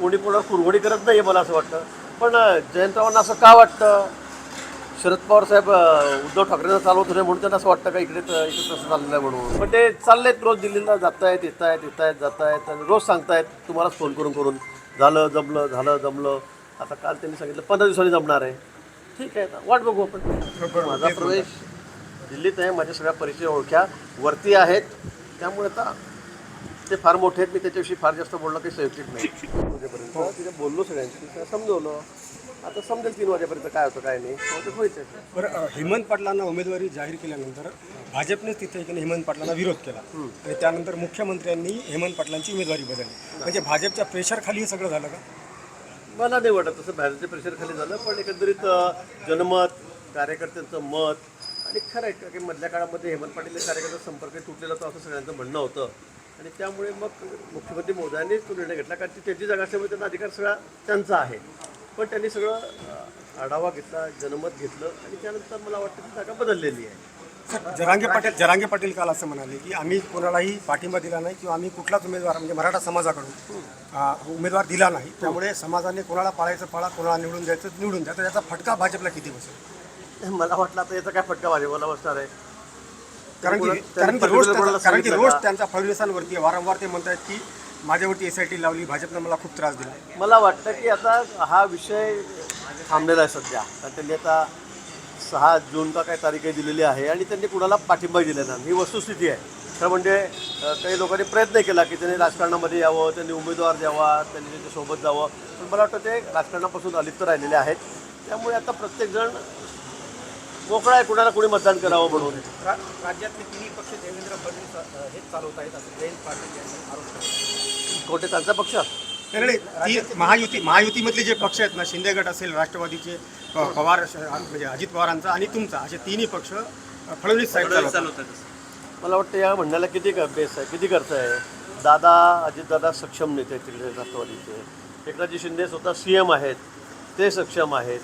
कोणी कोणावर कुरघोडी करत नाही मला असं वाटतं. पण जयंतरावांना असं का वाटतं? शरद पवार साहेब उद्धव ठाकरेंना चालवत होते म्हणून त्यांना असं वाटतं का इकडे इकडे तसं चाललेलं आहे म्हणून? पण ते चाललेत रोज दिल्लीला जात आहेत येत आहेत येत आहेत जात आहेत आणि रोज सांगतायत तुम्हालाच फोन करून करून झालं जमलं झालं जमलं. आता काल त्यांनी सांगितलं पंधरा दिवसांनी जमणार आहे. ठीक आहे वाट बघू आपण. माझा प्रवेश दिल्लीत आहे माझ्या सगळ्या परिचय ओळख्या वरती आहेत. त्यामुळे आता ते फार मोठे आहेत मी त्याच्याविषयी फार जास्त बोलणं काही संयुक्तिक नाही. उद्यापर्यंत तिथे बोललो सगळ्यांशी तिथे समजवलं. आता समजेल तीन वाजेपर्यंत काय होतं काय नाही. बहुतेक व्हायचं बरं हेमंत पाटलांना उमेदवारी जाहीर केल्यानंतर भाजपनेच तिथे एकीने हेमंत पाटलांना विरोध केला? आणि त्यानंतर मुख्यमंत्र्यांनी हेमंत पाटलांची उमेदवारी बदलली. म्हणजे भाजपच्या प्रेशरखाली हे सगळं झालं का? मला नाही वाटत तसं बाहेरच्या प्रेशर खाली झालं पण एकंदरीत जनमत कार्यकर्त्यांचं मत आणि खरं आहे का की मधल्या काळामध्ये हेमंत पाटील हे कार्यकर्ता संपर्क तुटलेला होता असं सगळ्यांचं म्हणणं होतं. आणि त्यामुळे मग मुख्यमंत्री मोदयांनीच तो निर्णय घेतला कारण ती त्यांची जागा असल्यामुळे त्यांना अधिकार सगळा त्यांचा आहे. पण त्यांनी सगळं आढावा घेतला जनमत घेतलं आणि त्यानंतर मला वाटतं ती जागा बदललेली आहे. जरांगे पाटील जरांगे पाटील काल असं म्हणाले की आम्ही कोणालाही पाठिंबा दिला नाही किंवा आम्ही कुठलाच उमेदवार म्हणजे मराठा समाजाकडून उमेदवार दिला नाही. त्यामुळे समाजाने कोणाला पाळायचं पाळा कोणाला निवडून द्यायचं निवडून द्या. तर याचा फटका भाजपला किती बसेल? मला वाटलं आता याचा काय फटका भाजपला बसणार आहे. कारण की कारण की रोज त्यांचा- कारण की रोज? त्यांचा फडणवीसांवरती आहे. वारंवार ते म्हणतात की माझ्यावरती एस आय टी लावली भाजपनं मला खूप त्रास दिला. मला वाटतं की आता हा विषय थांबलेला आहे सध्या. कारण त्यांनी आता सहा जून का काय तारीख दिलेली आहे आणि त्यांनी कुणाला पाठिंबा दिलेला नाही. ही वस्तुस्थिती आहे. खरं म्हणजे अ, काही लोकांनी प्रयत्न केला की त्यांनी राजकारणामध्ये यावं त्यांनी उमेदवार द्यावा त्यांनी त्याच्यासोबत जावं. पण मला वाटतं ते राजकारणापासून अलिप्त राहिलेले आहेत. त्यामुळे आता प्रत्येकजण मोकळा आहे कुणाला कुणी मतदान करावं म्हणून. रा- राज्यातले तिन्ही पक्ष देवेंद्र फडणवीस अ, हेच चालवत आहेत असं जयंत पाटील यांनी आरोप केला. कोठे त्यांचा पक्ष? नाही, ती महायुती महायुतीमधले जे पक्ष आहेत ना शिंदे गट असेल राष्ट्रवादीचे प- पवार श- म्हणजे अजित पवारांचा आणि तुमचा असे तिन्ही पक्ष अ, फडणवीस साहेब चालवतात. मला वाटतं या म्हणण्याला किती क- बेस आहे किती खर्च आहे? दादा अजितदादा सक्षम नेते आहेत तिकडे राष्ट्रवादीचे. एकनाथजी शिंदे स्वतः सी एम आहेत ते सक्षम आहेत.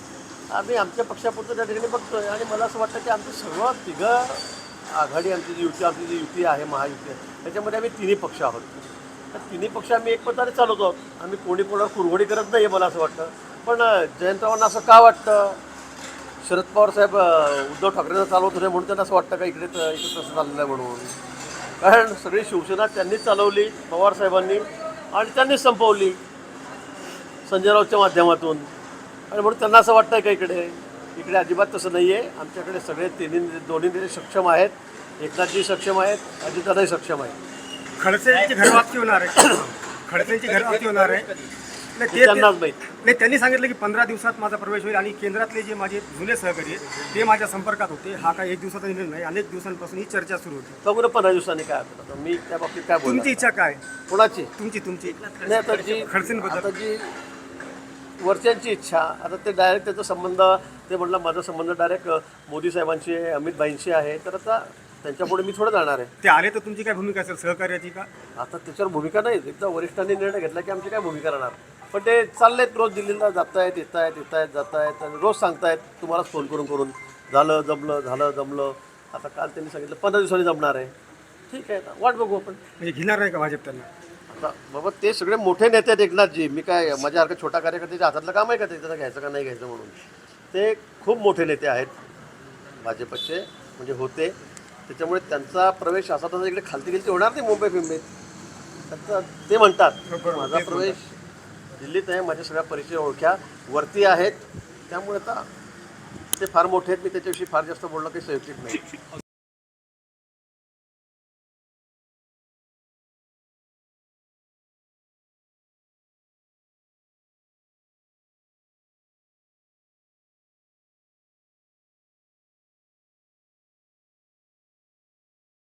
आम्ही आमच्या पक्षापुरतं त्या ठिकाणी बघतोय. आणि मला असं वाटतं की आमचं सर्व तिघं आघाडी आमची जी युती आमची जी युती आहे महायुती आहे त्याच्यामध्ये आम्ही तिन्ही पक्ष आहोत. तर तिन्ही पक्ष आम्ही एक प्रकारे चालवतो. आम्ही कोणी कोणावर कुरघोडी करत नाही मला असं वाटतं. पण जयंतरावांना असं का वाटतं? शरद पवार साहेब उद्धव ठाकरेंना चालवत होते म्हणून त्यांना असं वाटतं का इकडे इकडे तसं चाललं आहे म्हणून? कारण सगळी शिवसेना त्यांनीच चालवली पवार साहेबांनी आणि त्यांनीच संपवली संजय राऊतच्या माध्यमातून. आणि म्हणून त्यांना असं वाटतं का इकडे इकडे अजिबात तसं नाही आहे आमच्याकडे सगळे तिन्ही दोन्ही नेते सक्षम आहेत. एकनाथजी सक्षम आहेत अजितदादाही सक्षम आहेत. खडसेंची घरवापसी होणार आहे. खडसेंची घरवापसी होणार आहे. नाही, त्यांनी सांगितलं की पंधरा दिवसात माझा प्रवेश होईल आणि केंद्रातले जे माझे जुने सहकारी आहेत ते माझ्या संपर्कात होते. हा काय एक दिवसाचा निर्णय नाही. अनेक दिवसांपासून ही चर्चा सुरू होती. बघू पंधरा दिवसांनी काय मी त्या बाबतीत काय तुमची इच्छा काय? कोणाची? तुमची तुमची. नाही आता जी खडसेंबद्दल. वरच्यांची इच्छा. आता ते डायरेक्ट त्याचा संबंध ते म्हटलं माझा संबंध डायरेक्ट मोदी साहेबांशी आहे अमित भाईंशी आहे. तर आता त्यांच्यापुढे मी थोडं जाणार आहे. ते आले तर तुमची काय भूमिका असेल? सहकार्याची का? आता त्याच्यावर भूमिका नाही. एकदा वरिष्ठांनी निर्णय घेतला की आमची काय भूमिका राहणार? पण ते चाललेत रोज दिल्लीला जात आहेत येत आहेत येत आहेत जात आहेत आणि रोज सांगतायत तुम्हालाच फोन करून करून. झालं जमलं झालं जमलं. आता काल त्यांनी सांगितलं पंधरा दिवसांनी जमणार आहे. ठीक आहे वाट बघू आपण. म्हणजे घेणार नाही का भाजप त्यांना? बाबा ते सगळे मोठे नेते आहेत एकनाथजी मी काय माझ्यासारखं छोटा कार्यकर्त्याच्या हातातलं काम आहे का ते? घ्यायचं का नाही घ्यायचं म्हणून. ते खूप मोठे नेते आहेत भाजपचे म्हणजे होते. त्याच्यामुळे त्यांचा प्रवेश असा तसा इकडे खालती गेलती होणार नाही मुंबई फिंबईत त्यांचा ते म्हणतात माझा प्रवेश दिल्लीत आहे माझ्या सगळ्या परिचय ओळख्या वरती आहेत. त्यामुळे आता ते फार मोठे आहेत. मी त्याच्याविषयी फार जास्त बोलणं काही संयुक्तिक नाही.